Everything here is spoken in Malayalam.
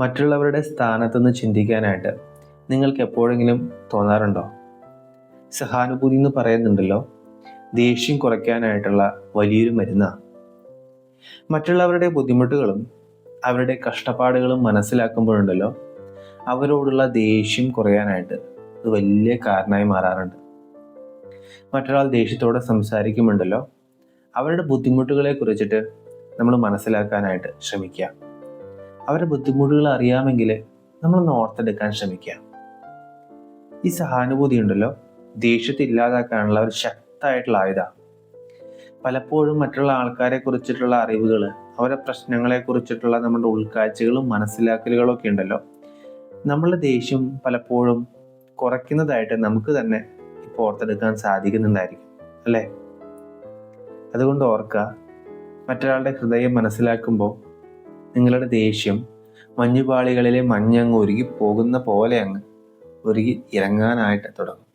മറ്റുള്ളവരുടെ സ്ഥാനത്തുനിന്ന് ചിന്തിക്കാനായിട്ട് നിങ്ങൾക്ക് എപ്പോഴെങ്കിലും തോന്നാറുണ്ടോ? സഹാനുഭൂതി എന്ന് പറയുന്നുണ്ടല്ലോ. ദേഷ്യം കുറയ്ക്കാനായിട്ടുള്ള വലിയൊരു മരുന്നാണ് മറ്റുള്ളവരുടെ ബുദ്ധിമുട്ടുകളും അവരുടെ കഷ്ടപ്പാടുകളും മനസ്സിലാക്കുമ്പോഴുണ്ടല്ലോ അവരോടുള്ള ദേഷ്യം കുറയാനായിട്ട് അത് വലിയ കാരണമായി മാറാറുണ്ട്. മറ്റൊരാൾ ദേഷ്യത്തോടെ സംസാരിക്കുമ്പോണ്ടല്ലോ അവരുടെ ബുദ്ധിമുട്ടുകളെ കുറിച്ചിട്ട് നമ്മൾ മനസ്സിലാക്കാനായിട്ട് ശ്രമിക്കുക. അവരുടെ ബുദ്ധിമുട്ടുകൾ അറിയാമെങ്കിൽ നമ്മളൊന്ന് ഓർത്തെടുക്കാൻ ശ്രമിക്കുക ഈ സഹാനുഭൂതി ഉണ്ടല്ലോ ദേഷ്യത്തെ ഇല്ലാതാക്കാനുള്ള ഒരു ശക്തമായിട്ടുള്ള ആയുധമാണ് പലപ്പോഴും മറ്റുള്ള ആൾക്കാരെ കുറിച്ചിട്ടുള്ള അറിവുകൾ അവരുടെ പ്രശ്നങ്ങളെ കുറിച്ചിട്ടുള്ള നമ്മുടെ ഉൾക്കാഴ്ചകളും മനസ്സിലാക്കലുകളും ഒക്കെ ഉണ്ടല്ലോ. നമ്മളുടെ ദേഷ്യം പലപ്പോഴും കുറയ്ക്കുന്നതായിട്ട് നമുക്ക് തന്നെ ഇപ്പോൾ ഓർത്തെടുക്കാൻ സാധിക്കുന്നുണ്ടായിരിക്കും അല്ലേ? അതുകൊണ്ട് ഓർക്കുക മറ്റൊരാളുടെ ഹൃദയം മനസ്സിലാക്കുമ്പോൾ നിങ്ങളുടെ ദേഷ്യം മഞ്ഞുപാളികളിലെ മഞ്ഞങ്ങ് ഉരുകി പോകുന്ന പോലെ അങ്ങ് ഉരുകി ഇറങ്ങാനായിട്ട് തുടങ്ങും.